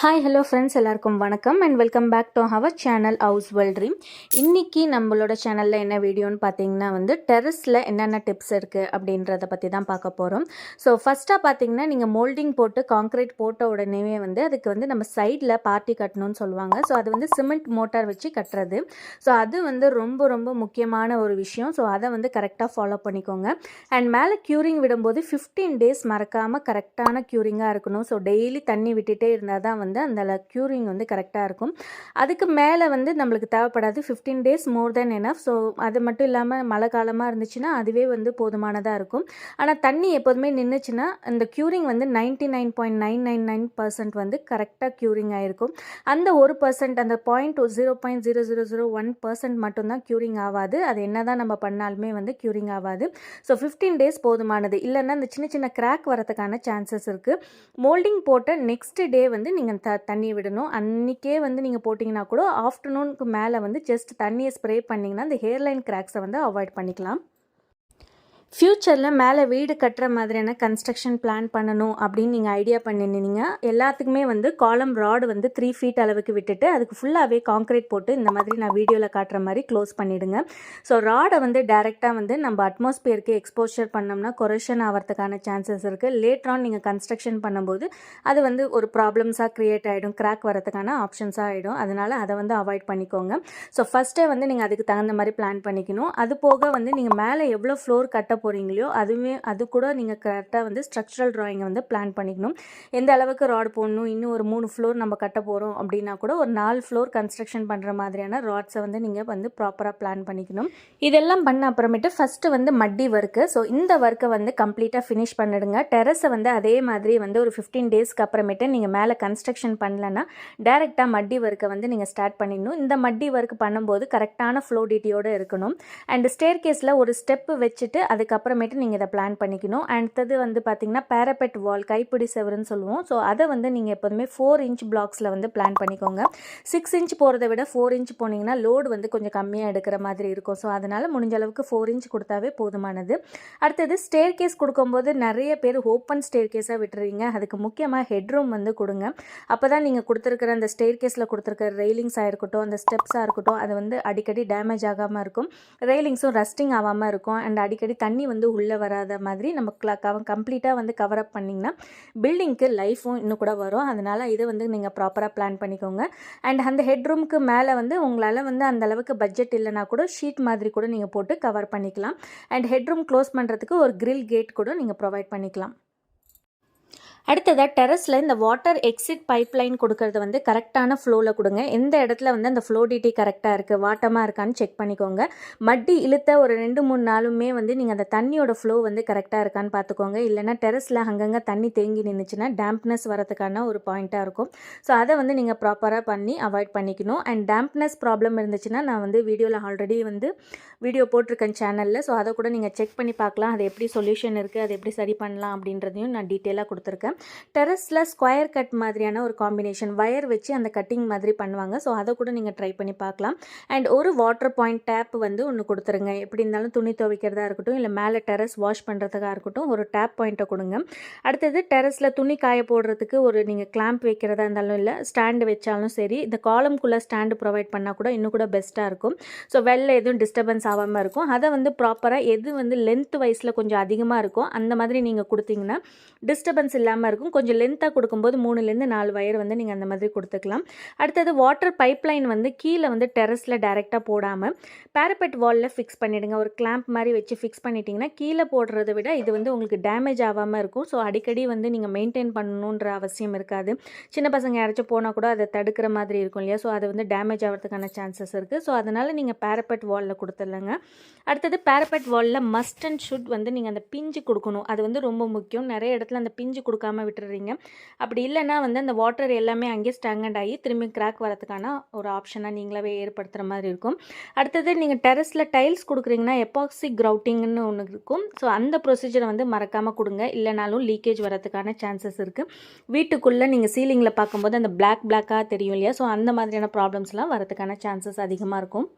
Hi hello friends எல்லாருக்கும் வணக்கம் and welcome back to our channel house well dream இன்றைக்கி நம்மளோட சேனலில் என்ன வீடியோன்னு பார்த்தீங்கன்னா வந்து டெரஸில் என்னென்ன டிப்ஸ் இருக்குது அப்படின்றத பற்றி தான் பார்க்க போகிறோம் ஸோ ஃபஸ்ட்டாக பார்த்தீங்கன்னா நீங்கள் மோல்டிங் போட்டு காங்க்ரீட் போட்ட உடனே வந்து அதுக்கு வந்து நம்ம சைடில் பார்ட்டி கட்டணும்னு சொல்லுவாங்க. ஸோ அது வந்து சிமெண்ட் மோட்டார் வச்சு கட்டுறது. ஸோ அது வந்து ரொம்ப ரொம்ப முக்கியமான ஒரு விஷயம். ஸோ அதை வந்து கரெக்டாக ஃபாலோ பண்ணிக்கோங்க. அண்ட் மேலே க்யூரிங் விடும்போது ஃபிஃப்டீன் டேஸ் மறக்காமல் கரெக்டான க்யூரிங்காக இருக்கணும். ஸோ டெய்லி தண்ணி விட்டுட்டே இருந்தால் தான் வந்து வந்து அந்த க்யூரிங் வந்து கரெக்டாக இருக்கும். அதுக்கு மேலே வந்து நம்மளுக்கு தேவைப்படாது fifteen days more then enough so அது மட்டும் இல்லாமல் மழை காலமாக இருந்துச்சுன்னா அதுவே வந்து போதுமானதாக இருக்கும். ஆனால் தண்ணி எப்போதுமே நின்றுச்சுன்னா அந்த க்யூரிங் வந்து ninety nine point nine nine nine percent வந்து கரெக்டாக க்யூரிங் ஆகிருக்கும் அந்த ஒரு பர்சன்ட் அந்த point zero point zero zero zero one percent மட்டும்தான் க்யூரிங் ஆகாது அது என்ன தான் நம்ம பண்ணாலுமே வந்து க்யூரிங் ஆகாது ஸோ ஃபிஃப்டீன் டேஸ் போதுமானது. இல்லைன்னா இந்த சின்ன சின்ன கிராக் வரதுக்கான சான்சஸ் இருக்குது மோல்டிங் போட்ட நெக்ஸ்ட் டே வந்து நீங்கள் த தண்ணி விடணும். அன்றைக்கே வந்து நீங்கள் போட்டிங்கன்னா கூட ஆஃப்டர்நூனுக்கு மேலே வந்து ஜஸ்ட் தண்ணியை ஸ்ப்ரே பண்ணிங்கன்னா அந்த ஹேர்லைன் கிராக்ஸை வந்து அவாய்ட் பண்ணிக்கலாம். ஃப்யூச்சரில் மேலே வீடு கட்டுற மாதிரியான கன்ஸ்ட்ரக்ஷன் பிளான் பண்ணணும் அப்படின்னு நீங்கள் ஐடியா பண்ணினீங்க எல்லாத்துக்குமே வந்து காலம் ராடு வந்து த்ரீ ஃபீட் அளவுக்கு விட்டுட்டு அதுக்கு ஃபுல்லாகவே காங்க்ரீட் போட்டு இந்த மாதிரி நான் வீடியோவில் காட்டுற மாதிரி க்ளோஸ் பண்ணிவிடுங்க ஸோ ராடை வந்து டேரெக்டாக வந்து நம்ம அட்மாஸ்பியருக்கு எக்ஸ்போஷர் பண்ணோம்னா கொரஷன் ஆகிறதுக்கான சான்சஸ் இருக்குது லேட்ரான் நீங்கள் கன்ஸ்ட்ரக்ஷன் பண்ணும்போது அது வந்து ஒரு ப்ராப்ளம்ஸாக க்ரியேட் ஆகிடும் கிராக் வரதுக்கான ஆப்ஷன்ஸாக ஆகிடும் அதனால் அதை வந்து அவாய்ட் பண்ணிக்கோங்க. ஸோ ஃபஸ்ட்டே வந்து நீங்கள் அதுக்கு தகுந்த மாதிரி பிளான் பண்ணிக்கணும். அது போக வந்து நீங்கள் மேலே எவ்வளோ ஃப்ளோர் கட்ட போகிறீங்களோ அதுவுமே அது கூட நீங்கள் கரெக்டாக வந்து ஸ்ட்ரக்சரல் ட்ராயிங்கை வந்து பிளான் பண்ணிக்கணும். எந்த அளவுக்கு ராட் போடணும் இன்னும் ஒரு மூணு ஃப்ளோர் நம்ம கட்ட போகிறோம் அப்படின்னா கூட ஒரு நாலு ஃப்ளோர் கன்ஸ்ட்ரக்ஷன் பண்ணுற மாதிரியான ராட்ஸை வந்து நீங்கள் வந்து ப்ராப்பராக பிளான் பண்ணிக்கணும். இதெல்லாம் பண்ண அப்புறமேட்டு ஃபஸ்ட்டு வந்து மட்டி ஒர்க்கு ஸோ இந்த ஒர்க்கை வந்து கம்ப்ளீட்டாக ஃபினிஷ் பண்ணிடுங்க. டெரஸை வந்து அதே மாதிரி வந்து ஒரு ஃபிஃப்டீன் டேஸ்க்கு அப்புறமேட்டு நீங்கள் மேலே கன்ஸ்ட்ரக்ஷன் பண்ணலன்னா டேரெக்டாக மட்டி ஒர்க்கை வந்து நீங்கள் ஸ்டார்ட் பண்ணிடணும். இந்த மட்டி ஒர்க் பண்ணும்போது கரெக்டான ஃப்ளோ டிட்டியோடு இருக்கணும். அண்ட் ஸ்டேர் கேஸில் ஒரு ஸ்டெப்பு வச்சுட்டு அதுக்கு அதுக்கப்புறமேட்டு நீங்கள் இதை பிளான் பண்ணிக்கணும். அடுத்தது வந்து பார்த்தீங்கன்னா பேரப்பெட் வால் கைப்பிடி செவருன்னு சொல்லுவோம். ஸோ அதை வந்து நீங்கள் எப்போதுமே ஃபோர் இன்ச் பிளாக்ஸில் வந்து பிளான் பண்ணிக்கோங்க. சிக்ஸ் இன்ச் போகிறத விட ஃபோர் இன்ச் போனீங்கன்னா லோடு வந்து கொஞ்சம் கம்மியாக எடுக்கிற மாதிரி இருக்கும். ஸோ அதனால் முடிஞ்ச அளவுக்கு ஃபோர் இன்ச் கொடுத்தாவே போதுமானது. அடுத்தது ஸ்டேர் கேஸ் கொடுக்கும்போது நிறைய பேர் ஓப்பன் ஸ்டேர் கேஸாக விட்டுறீங்க. அதுக்கு முக்கியமாக ஹெட்ரூம் வந்து கொடுங்க. அப்போ தான் நீங்கள் கொடுத்துருக்கிற அந்த ஸ்டேர் கேஸில் கொடுத்துருக்கிற ரெயிலிங்ஸாக இருக்கட்டும் அந்த ஸ்டெப்ஸாக இருக்கட்டும் அது வந்து அடிக்கடி டேமேஜ் ஆகாமல் இருக்கும். ரெயிலிங்ஸும் ரஸ்டிங் ஆகாமல் இருக்கும். அண்ட் அடிக்கடி தண்ணி வந்து உள்ளே வராத மாதிரி நம்ம கம்ப்ளீட்டாக வந்து கவர் அப் பண்ணிங்கன்னா பில்டிங்க்கு லைஃபும் இன்னும் கூட வரும். அதனால் இதை வந்து நீங்கள் ப்ராப்பராக பிளான் பண்ணிக்கோங்க. அண்ட் அந்த ஹெட்ரூம்க்கு மேலே வந்து உங்களால் வந்து அந்த அளவுக்கு பட்ஜெட் இல்லைனா கூட ஷீட் மாதிரி கூட நீங்கள் போட்டு கவர் பண்ணிக்கலாம். அண்ட் ஹெட்ரூம் க்ளோஸ் பண்ணுறதுக்கு ஒரு கிரில் கேட் கூட நீங்கள் ப்ரொவைட் பண்ணிக்கலாம். அடுத்ததாக டெரஸில் இந்த வாட்டர் எக்ஸிட் பைப் லைன் கொடுக்கறது வந்து கரெக்டான ஃப்ளோவில் கொடுங்க. எந்த இடத்துல வந்து அந்த ஃப்ளோ கரெக்டாக இருக்குது வாட்டமாக இருக்கான்னு செக் பண்ணிக்கோங்க. மட்டி இழுத்த ஒரு ரெண்டு மூணு நாளுமே வந்து நீங்கள் அந்த தண்ணியோட ஃப்ளோ வந்து கரெக்டாக இருக்கான்னு பார்த்துக்கோங்க. இல்லைனா டெரஸில் அங்கங்கே தண்ணி தேங்கி நின்றுச்சுன்னா டேம்ப்னஸ் வரதுக்கான ஒரு பாயிண்ட்டாக இருக்கும். ஸோ அதை வந்து நீங்கள் ப்ராப்பராக பண்ணி அவாய்ட் பண்ணிக்கணும். அண்ட் டேம்ப்னஸ் ப்ராப்ளம் இருந்துச்சுன்னா நான் வந்து வீடியோவில் ஆல்ரெடி வந்து வீடியோ போட்டிருக்கேன் சேனலில் ஸோ அதை கூட நீங்கள் செக் பண்ணி பார்க்கலாம். அது எப்படி சொல்யூஷன் இருக்குது அது எப்படி சரி பண்ணலாம் அப்படின்றதையும் நான் டீட்டெயிலாக கொடுத்துருக்கேன். டெரஸில் ஸ்கொயர் கட் மாதிரியான ஒரு காம்பினேஷன் வயர் வச்சு அந்த கட்டிங் மாதிரி பண்ணுவாங்க. ஸோ அதை கூட நீங்கள் ட்ரை பண்ணி பார்க்கலாம். அண்ட் ஒரு வாட்டர் பாயிண்ட் டேப் வந்து ஒன்று கொடுத்துருங்க. எப்படி இருந்தாலும் துணி துவைக்கிறதா இருக்கட்டும் இல்லை மேலே டெரஸ் வாஷ் பண்ணுறதுக்காக இருக்கட்டும் ஒரு டேப் பாயிண்ட்டை கொடுங்க. அடுத்தது டெரஸில் துணி காய போடுறதுக்கு ஒரு நீங்கள் கிளாம்ப் வைக்கிறதா இருந்தாலும் இல்லை ஸ்டாண்டு வச்சாலும் சரி இந்த காலம்குள்ளே ஸ்டாண்டு ப்ரொவைட் பண்ணால் கூட இன்னும் கூட பெஸ்ட்டாக இருக்கும். ஸோ வெளில எதுவும் டிஸ்டர்பன்ஸ் ஆகாமல் இருக்கும். அதை வந்து ப்ராப்பராக எது வந்து லென்த் வைஸில் கொஞ்சம் அதிகமாக இருக்கும் அந்த மாதிரி நீங்கள் கொடுத்தீங்கன்னா டிஸ்டர்பன்ஸ் இல்லாமல் இருக்கும். கொஞ்சம் லென்த்தாக கொடுக்கும்போது மூணுலேருந்து நாலு வயர் வந்து நீங்கள் அந்த மாதிரி கொடுத்துக்கலாம். அடுத்தது வாட்டர் பைப்லைன் வந்து கீழே வந்து டெரஸில் டேரெக்டாக போடாமல் பேரபெட் வாலில் ஃபிக்ஸ் பண்ணிவிடுங்க ஒரு கிளாம்ப் மாதிரி வச்சு ஃபிக்ஸ் பண்ணிட்டீங்கன்னா கீழே போடுறத விட இது வந்து உங்களுக்கு டேமேஜ் ஆகாமல் இருக்கும். ஸோ அடிக்கடி வந்து நீங்கள் மெயின்டைன் பண்ணணுன்ற அவசியம் இருக்காது. சின்ன பசங்க யாராச்சும் போனால் கூட அதை தடுக்கிற மாதிரி இருக்கும் இல்லையா? ஸோ அது வந்து டேமேஜ் ஆகிறதுக்கான சான்சஸ் இருக்குது ஸோ அதனால் நீங்கள் பேரபெட் வாலில் கொடுத்துடலங்க. அடுத்தது பேரபெட் வாலில் மஸ்ட் அண்ட் ஷுட் வந்து நீங்கள் அந்த பிஞ்சு கொடுக்கணும். அது வந்து ரொம்ப முக்கியம். நிறைய இடத்துல அந்த பிஞ்சு கொடுக்காம விட்டுறீங்க. அப்படி இல்லைன்னா வந்து அந்த வாட்டர் எல்லாமே அங்கேயே ஸ்டாங்கண்ட் ஆகி திரும்பி கிராக் வரதுக்கான ஒரு ஆப்ஷனாக நீங்களாவே ஏற்படுத்துகிற மாதிரி இருக்கும். அடுத்தது நீங்கள் டெரஸில் டைல்ஸ் கொடுக்குறீங்கன்னா எப்பாக்சி கிரவுட்டிங்னு ஒன்று இருக்கும். ஸோ அந்த ப்ரொசீஜரை வந்து மறக்காமல் கொடுங்க. இல்லைனாலும் லீக்கேஜ் வரதுக்கான சான்சஸ் இருக்குது வீட்டுக்குள்ளே நீங்கள் சீலிங்கில் பார்க்கும்போது அந்த பிளாக் பிளாக்காக தெரியும் இல்லையா? ஸோ அந்த மாதிரியான ப்ராப்ளம்ஸ்லாம் வரதுக்கான சான்சஸ் அதிகமாக இருக்கும்.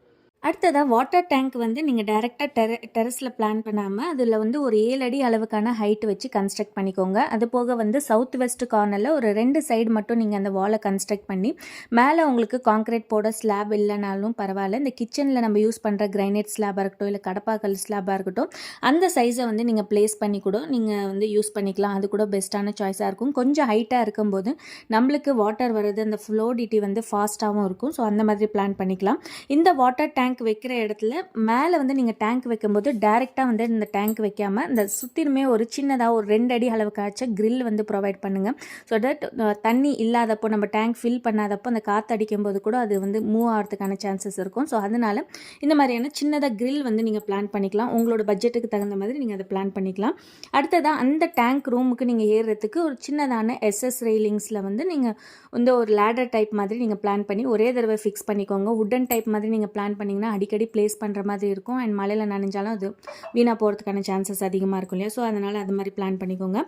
அடுத்ததாக வாட்டர் டேங்க் வந்து நீங்கள் டேரெக்டாக டெர டெரஸில் பிளான் பண்ணாமல் அதில் வந்து ஒரு ஏழு அடி அளவுக்கான ஹைட் வச்சு கன்ஸ்ட்ரக்ட் பண்ணிக்கோங்க. அது போக வந்து சவுத் வெஸ்ட் கார்னரில் ஒரு ரெண்டு சைடு மட்டும் நீங்கள் அந்த வாலை கன்ஸ்ட்ரக்ட் பண்ணி மேலே உங்களுக்கு காங்கிரீட் போட ஸ்லாப் இல்லைனாலும் பரவாயில்ல. இந்த கிச்சனில் நம்ம யூஸ் பண்ணுற கிரைனைட் ஸ்லாபாக இருக்கட்டும் இல்லை கடப்பாக்கல் ஸ்லாபாக இருக்கட்டும் அந்த சைஸை வந்து நீங்கள் ப்ளேஸ் பண்ணி கூட நீங்கள் வந்து யூஸ் பண்ணிக்கலாம். அது கூட பெஸ்ட்டான சாய்ஸாக இருக்கும். கொஞ்சம் ஹைட்டாக இருக்கும்போது நம்மளுக்கு வாட்டர் வர்றது அந்த ஃப்ளோடிட்டி வந்து ஃபாஸ்ட்டாகவும் இருக்கும். ஸோ அந்த மாதிரி பிளான் பண்ணிக்கலாம். இந்த வாட்டர் டேங்க் டேங்க் வைக்கிற இடத்துல மேலே வந்து நீங்கள் டேங்க் வைக்கும்போது டேரெக்டாக வந்து இந்த டேங்க் வைக்காமல் இந்த சுற்றிலுமே ஒரு சின்னதாக ஒரு ரெண்டு அடி அளவுக்காச்சும் க்ரில் வந்து ப்ரொவைட் பண்ணுங்கள் ஸோ தட் தண்ணி இல்லாதப்போ நம்ம டேங்க் ஃபில் பண்ணாதப்போ அந்த காற்று அடிக்கும்போது கூட அது வந்து மூவ் ஆகிறதுக்கான சான்சஸ் இருக்கும். ஸோ அதனால் இந்த மாதிரியான சின்னதாக க்ரில் வந்து நீங்கள் பிளான் பண்ணிக்கலாம். உங்களோட பட்ஜெட்டுக்கு தகுந்த மாதிரி நீங்கள் அதை பிளான் பண்ணிக்கலாம். அடுத்ததாக அந்த டேங்க் ரூமுக்கு நீங்கள் ஏறுறதுக்கு ஒரு சின்னதான எஸ்எஸ் ரெயிலிங்ஸில் வந்து நீங்கள் வந்து ஒரு லேடர் டைப் மாதிரி நீங்கள் பிளான் பண்ணி ஒரே தடவை ஃபிக்ஸ் பண்ணிக்கோங்க. உட்டன் டைப் மாதிரி நீங்கள் பிளான் பண்ணிங்கன்னா அடிக்கடி ப்ளேஸ் பண்ணுற மாதிரி இருக்கும். அண்ட் மழையில் நனைஞ்சாலும் அது வீணாக போகிறதுக்கான சான்சஸ் அதிகமாக இருக்கும் இல்லையா? ஸோ அதனால் அது மாதிரி பிளான் பண்ணிக்கோங்க.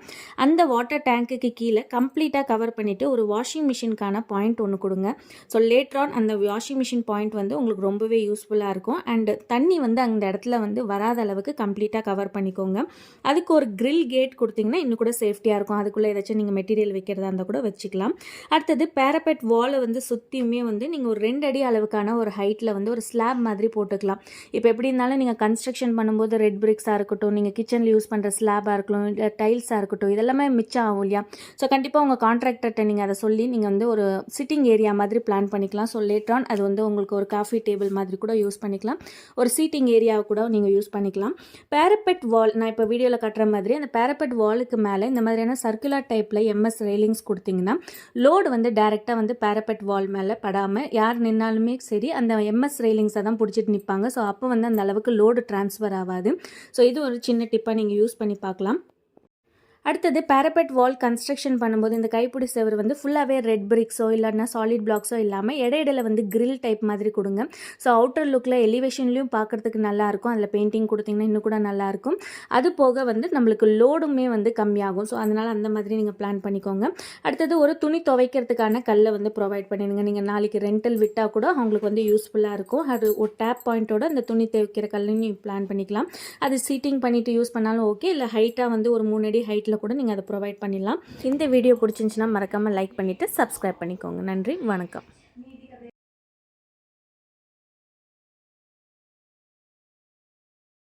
அந்த வாட்டர் டேங்க்குக்கு கீழே கம்ப்ளீட்டாக கவர் பண்ணிவிட்டு ஒரு வாஷிங் மிஷினுக்கான பாயிண்ட் ஒன்று கொடுங்க. ஸோ லேட்ரான் அந்த வாஷிங் மிஷின் பாயிண்ட் வந்து உங்களுக்கு ரொம்பவே யூஸ்ஃபுல்லாக இருக்கும். அண்ட் தண்ணி வந்து அந்த இடத்துல வந்து வராத அளவுக்கு கம்ப்ளீட்டாக கவர் பண்ணிக்கோங்க. அதுக்கு ஒரு கிரில் கேட் கொடுத்தீங்கன்னா இன்னும் கூட சேஃப்டியாக இருக்கும். அதுக்குள்ளே ஏதாச்சும் நீங்கள் மெட்டீரியல் வைக்கிறதா இருந்தால் கூட வச்சுக்கலாம். அடுத்தது பேரபெட் வாலை வந்து சுற்றியுமே வந்து நீங்கள் ஒரு ரெண்டு அடி அளவுக்கான ஒரு ஹைட்டில் வந்து ஒரு ஸ்லாப் மாதிரி போட்டுக்கலாம். இப்போ எப்படி இருந்தாலும் நீங்கள் கன்ஸ்ட்ரக்ஷன் பண்ணும்போது ரெட் பிரிக்ஸாக இருக்கட்டும் நீங்கள் கிச்சனில் யூஸ் பண்ணுற ஸ்லாபாக இருக்கட்டும் இல்லை டைல்ஸாக இருக்கட்டும் இதெல்லாமே மிச்சம் ஆகும் இல்லையா? ஸோ கண்டிப்பாக உங்கள் கான்ட்ராக்டர்கிட்ட நீங்கள் அதை சொல்லி நீங்கள் வந்து ஒரு சிட்டிங் ஏரியா மாதிரி பிளான் பண்ணிக்கலாம். ஸோ லேட்ரான் அது வந்து உங்களுக்கு ஒரு காஃபி டேபிள் மாதிரி கூட யூஸ் பண்ணிக்கலாம். ஒரு சீட்டிங் ஏரியாவை கூட நீங்கள் யூஸ் பண்ணிக்கலாம். பேரப்பெட் வால் நான் இப்போ வீடியோவில் கட்டுற மாதிரி அந்த பேரப்பெட் வாலுக்கு மேலே இந்த மாதிரியான சர்க்குலர் டைப்பில் எம்எஸ் ரெயிலிங்ஸ் கொடுத்தீங்கன்னா லோடு வந்து டேரெக்டாக வந்து பேரப்பெட் வால் மேலே படாமல் யார் நின்னாலுமே சரி அந்த எம்எஸ் ரெயிலிங்ஸை தான் பிடிச்சிட்டு நிற்பாங்க ஸோ அப்போ வந்து அந்த அளவுக்கு லோடு ட்ரான்ஸ்ஃபர் ஆகாது. ஸோ இது ஒரு சின்ன டிப்பாக நீங்கள் யூஸ் பண்ணி பார்க்கலாம். அடுத்தது பேரபெட் வால் கன்ஸ்ட்ரக்ஷன் பண்ணும்போது இந்த கைப்பிடி செவர் வந்து ஃபுல்லாகவே ரெட் பிரிக்ஸோ இல்லைன்னா சாலிட் பிளாக்ஸோ இல்லாமல் இடையிடையில் வந்து கிரில் டைப் மாதிரி கொடுங்க. ஸோ அவுட்டர் லுக்கில் எலிவேஷன்லேயும் பார்க்குறதுக்கு நல்லாயிருக்கும் அதில் பெயிண்டிங் கொடுத்தீங்கன்னா இன்னும் கூட நல்லாயிருக்கும் அது போக வந்து நம்மளுக்கு லோடுமே வந்து கம்மியாகும். ஸோ அதனால் அந்த மாதிரி நீங்கள் பிளான் பண்ணிக்கோங்க. அடுத்தது ஒரு துணி துவைக்கிறதுக்கான கல்லை வந்து ப்ரொவைட் பண்ணிடுங்க. நீங்கள் நாளைக்கு ரெண்டல் விட்டால் கூட அவங்களுக்கு வந்து யூஸ்ஃபுல்லாக இருக்கும். அது ஒரு டேப் பாயிண்ட்டோட அந்த துணி துவைக்கிற கல்லையும் நீங்கள் பிளான் பண்ணிக்கலாம். அது சீட்டிங் பண்ணிவிட்டு யூஸ் பண்ணாலும் ஓகே இல்லை ஹைட்டாக வந்து ஒரு மூணு அடி ஹைட்டில் கூட நீங்கள் அதை ப்ரொவைட் பண்ணிடலாம். இந்த வீடியோ பிடிச்சிருந்துச்சுன்னா மறக்காமல் லைக் பண்ணிவிட்டு சப்ஸ்கிரைப் பண்ணிக்கோங்க. நன்றி வணக்கம்.